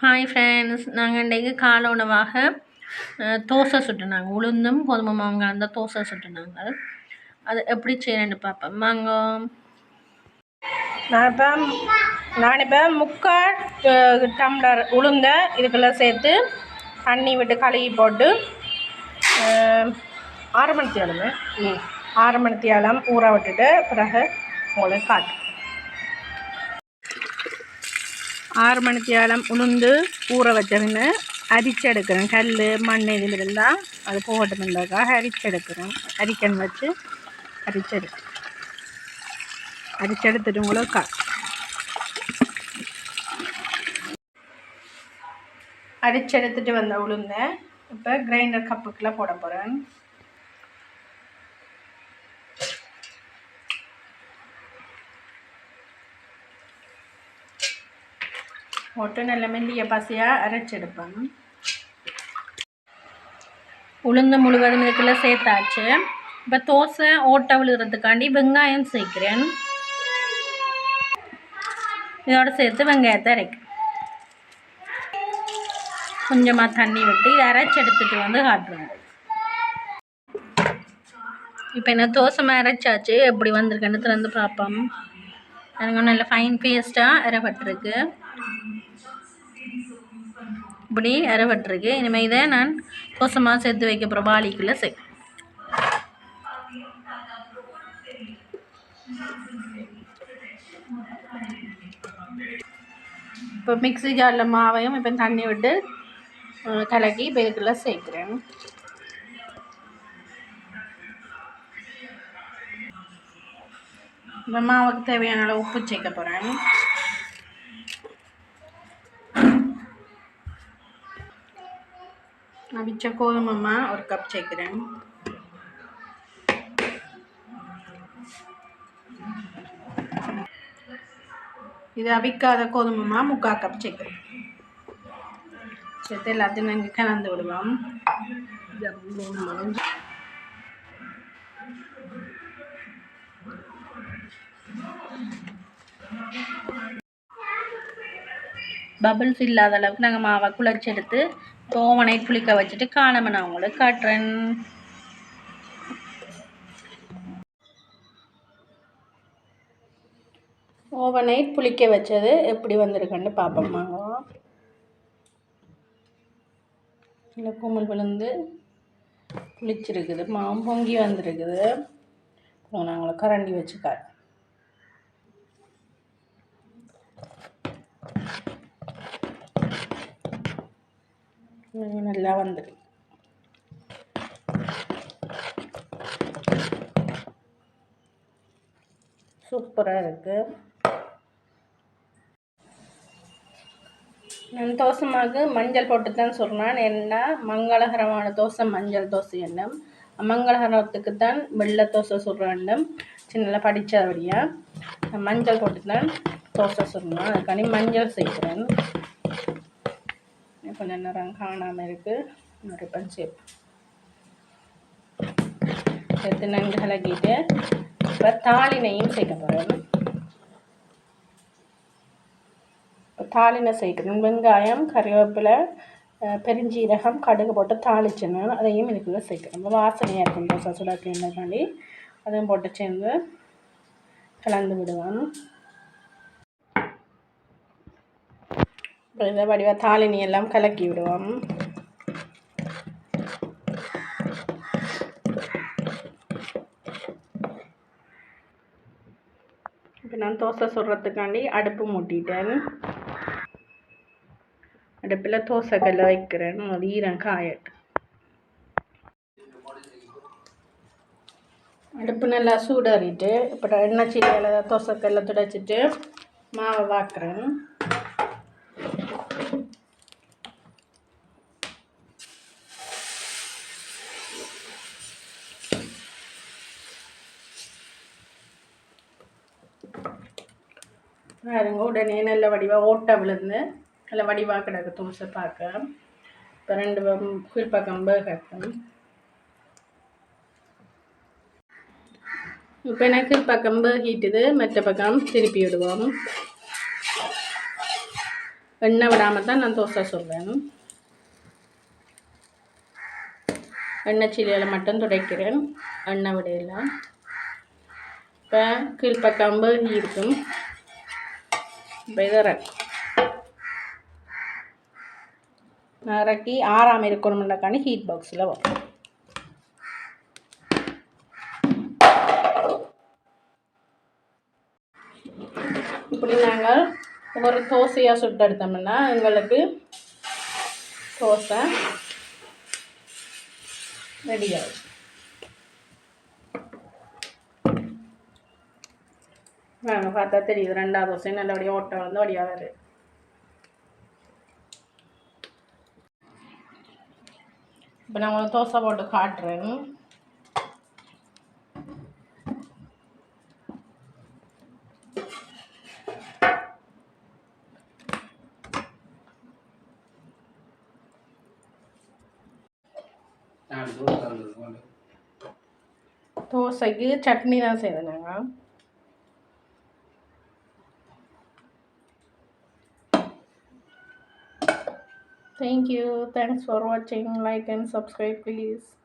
Hi friends நாங்கள் இன்றைக்கு காலை உணவாக தோசை சுட்டுனாங்க உளுந்தும் கோதுமை மாவும் கலந்த தோசை சுட்டுனாங்க அது எப்படி செய்யணும்னு பார்ப்போம். வாங்க. நான் இப்போ நான் இப்போ முக்கால் டம்ளர் உளுந்த இதுக்குள்ளே சேர்த்து தண்ணி விட்டு கழுகி போட்டு ஆறு மணி ஆறு மணி ஊற விட்டுட்டு பிறகு உங்களுக்கு காட்டு ஆறு மணித்தியாலம் உளுந்து ஊற வச்சதுன்னு அரிச்செடுக்கிறேன். கல் மண் இதில் இருந்தால் அது போகட்டும் இருந்தாக்காக அரிச்செடுக்கிறேன். அரிக்கன் வச்சு அரிச்செடு அரிச்செடுத்துட்டு உங்களுக்கு கா அரிச்செடுத்துட்டு வந்த உளுந்த இப்போ கிரைண்டர் கப்புக்குள்ளே போட போகிறேன் போட்டு நல்ல மெல்லிய பசையாக அரைச்செடுப்பேன் உளுந்து முழுவதும் இதுக்குள்ளே சேர்த்தாச்சு. இப்போ தோசை ஓட்டை விழுகிறதுக்காண்டி வெங்காயம் சேர்க்கிறேன். இதோட சேர்த்து வெங்காயத்தை அரைக்க கொஞ்சமாக தண்ணி விட்டு இதை அரைச்சி எடுத்துட்டு வந்து காட்டுறேன். இப்போ என்ன தோசை மாதிரி அரைச்சாச்சு. எப்படி வந்திருக்குன்னு திறந்து பார்ப்போம். எனக்கு நல்ல ஃபைன் பேஸ்ட்டாக அரைப்பட்டிருக்கு. இப்படி அறவட்டிருக்கு இனிமேல் இதை நான் கோசமாக சேர்த்து வைக்க போகிற பாலிக்குள்ளே சே இப்போ மிக்சி ஜாரில் மாவையும் இப்போ தண்ணி விட்டு கலக்கி இப்போ இதுக்குள்ளே சேர்க்குறேன். இப்போ மாவுக்கு தேவையான அளவு உப்பு சேர்க்க போகிறேன் அவிச்ச கோதுமை மா ஒரு கப் சேர்க்குறேன். இது அவிக்காத கோதுமைமா முக்கால் கப் சேர்க்குறேன். சேர்த்து எல்லாத்தையும் நாங்கள் கலந்து விடுவோம். பபிள்ஸ் இல்லாத அளவுக்கு நாங்கள் மாவை குழச்சி எடுத்து தோவனை புளிக்க வச்சுட்டு காணாம நான் உங்களுக்கு காட்டுறேன். ஓவர் நைட் புளிக்க வச்சது எப்படி வந்திருக்குன்னு பார்ப்போம்மா வாங்க இல்லை விழுந்து புளிச்சிருக்குது மாவும் பொங்கி வந்திருக்குது இப்போ கரண்டி வச்சு நல்லா வந்துருக்கு. சூப்பராக இருக்குது நான் தோசை மாவுக்கு மஞ்சள் போட்டு தான் சொல்கிறேன் என்ன மங்களகரமான தோசை மஞ்சள் தோசை எண்ணம். மங்களகரத்துக்கு தான் வெள்ளை தோசை சுட வேண்டும் சின்னல படித்தபடியாக மஞ்சள் போட்டு தான் தோசை சுடணும். அதுக்காண்டி மஞ்சள் சேர்க்குறேன். கொஞ்சம் நேரம் காணாமல் இருக்குது இன்னொரு பஞ்சு. சேர்ப்பு சேர்த்து நன்கு கலக்கிட்டு இப்போ தாளினையும் சேர்க்க போகிறோம் தாளினை சேர்க்கணும். வெங்காயம் கறிவேப்பிலை பெருஞ்சீரகம் கடுகு போட்டு தாளிச்சிடணும். அதையும் இதுக்குள்ளே சேர்க்கணும். ரொம்ப வாசனையாக இருக்கும். தோசை சுடாக்கின்றக்காண்டி அதையும் போட்டு சேர்ந்து கலந்து விடுவோம். இப்போ இதை வடிவா தாளினி எல்லாம் கலக்கி விடுவோம். இப்போ நான் தோசை சுடுறதுக்காண்டி அடுப்பு மூட்டிட்டேன். அடுப்பில் தோசை கல்ல வைக்கிறேன். அது ஈரம் காயட்டு அடுப்பு நல்லா சூடாறிட்டு இப்போ எண்ணெய் சீலையில் தோசை கல்ல துடைச்சிட்டு மாவை வாக்குறேன். பாருங்க உடனே நல்ல வடிவாக ஓட்டை விழுந்து நல்ல வடிவாக கிடக்கு தோசை பார்க்க இப்போ ரெண்டு பக்கம் கீழ்ப்பக்கம் இப்போ எனக்கு பக்கம் பேகிட்டுது மற்ற பக்கம் திருப்பி விடுவோம். எண்ணெய் விடாமல் தான் நான் தோசை சொல்வேன் எண்ணெய் சீலையில் மட்டும் துடைக்கிறேன். எண்ணெய் விடையெல்லாம் இப்போ கீழ்ப்பக்கம் வேகி இருக்கும். இப்போ இதை ஆறாமல் இருக்கணும்னாக்காண்டி ஹீட் பாக்ஸில் வரும். இப்படி நாங்கள் ஒரு தோசையாக சுட்டு எடுத்தோம்னா எங்களுக்கு தோசை ரெடி ஆகும் நாங்கள் பார்த்தா தெரியுது. ரெண்டாவது தோசை நல்லபடியாக ஓட்டை வந்து வடியாக வருது இப்போ நான் உங்களுக்கு தோசை போட்டு காட்டுறேன். தோசைக்கு சட்னி தான் செய்தோம் நாங்கள் Thank you. Thanks for watching. Like and subscribe, please.